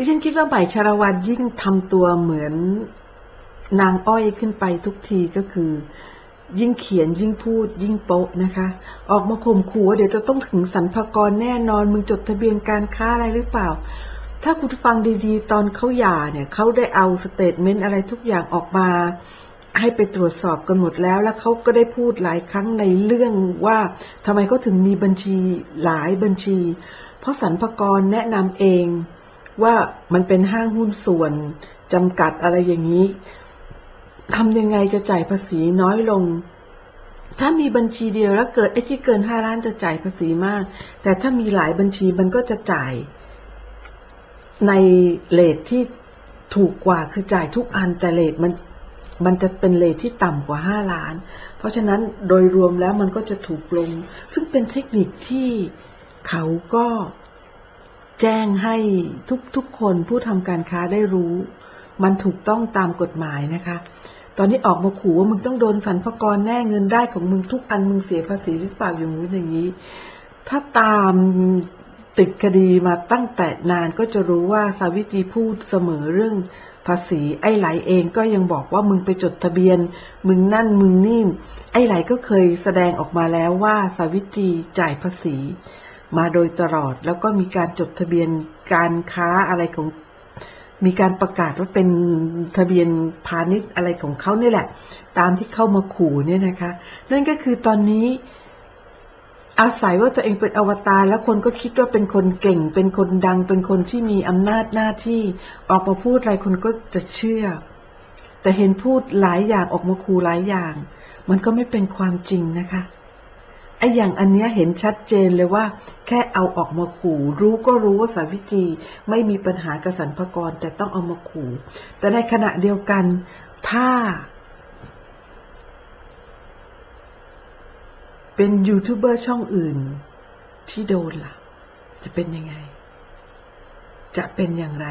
ดิฉันคิดว่าใหม่ชรวันยิ่งทำตัวเหมือนนางอ้อยขึ้นไปทุกทีก็คือ ยิ่งเขียนยิ่งพูด ยิ่งโป๊ะนะคะ ออกมาข่มขู่ว่าเดี๋ยวจะต้องถึงสรรพากรแน่นอน มึงจดทะเบียนการค้าอะไรหรือเปล่า ถ้าคุณฟังดีๆ ตอนเขาหย่าเนี่ยเขาได้เอาสเตทเมนต์อะไรทุกอย่างออกมาให้ไปตรวจสอบกันหมดแล้วแล้วเขาก็ได้พูดหลายครั้งในเรื่องว่าทำไมเขาถึงมีบัญชีหลายบัญชี เพราะสรรพากรแนะนำเอง ว่ามันเป็นห้างหุ้นส่วนจำกัดอะไรอย่างนี้ทำยังไงจะจ่ายภาษีน้อยลง ถ้ามีบัญชีเดียวแล้วเกิดไอ้ที่เกินห้าล้านจะจ่ายภาษีมาก แต่ถ้ามีหลายบัญชีมันก็จะจ่ายในเลทที่ถูกกว่าคือจ่ายทุกอันแต่เลทมันมันจะเป็นเลทที่ต่ำกว่าห้าล้าน เพราะฉะนั้นโดยรวมแล้วมันก็จะถูกลง ซึ่งเป็นเทคนิคที่เขาก็ แจ้งให้ทุกๆคนผู้ทำการค้าได้รู้ มันถูกต้องตามกฎหมายนะคะ ตอนนี้ออกมาขู่ว่ามึงต้องโดนสรรพากรแน่เงินได้ของมึงทุกอันมึงเสียภาษีหรือเปล่าอย่างนู้นอย่างนี้ ถ้าตามติดคดีมาตั้งแต่นานก็จะรู้ว่าสาวิตรีพูดเสมอเรื่องภาษีไอ้ไหลเองก็ยังบอกว่ามึงไปจดทะเบียน มึงนั่นมึงนี่ไอ้ไหลก็เคยแสดงออกมาแล้วว่าสาวิตรีจ่ายภาษี มาโดยตลอด แล้วก็มีการจดทะเบียนการค้าอะไรของ มีการประกาศว่าเป็นทะเบียนพาณิชย์อะไรของเขาเนี่ยแหละ ตามที่เข้ามาขู่เนี่ยนะคะ นั่นก็คือตอนนี้อาศัยว่าตัวเองเป็นอวตารแล้วคนก็คิดว่าเป็นคนเก่ง เป็นคนดัง เป็นคนที่มีอำนาจหน้าที่ ออกมาพูดอะไรคนก็จะเชื่อ แต่เห็นพูดหลายอย่างออกมาขู่หลายอย่าง มันก็ไม่เป็นความจริงนะคะ ไอ้อย่างอันเนี้ยเห็นชัดเจนเลยว่า แค่เอาออกมาขู่ รู้ก็รู้ว่าสาวิตรีไม่มีปัญหากระสันพกรแต่ต้องเอามาขู่ แต่ในขณะเดียวกัน ถ้า เป็นยูทูบเบอร์ช่องอื่น ที่โดนล่ะ จะเป็นยังไง จะเป็นอย่างไร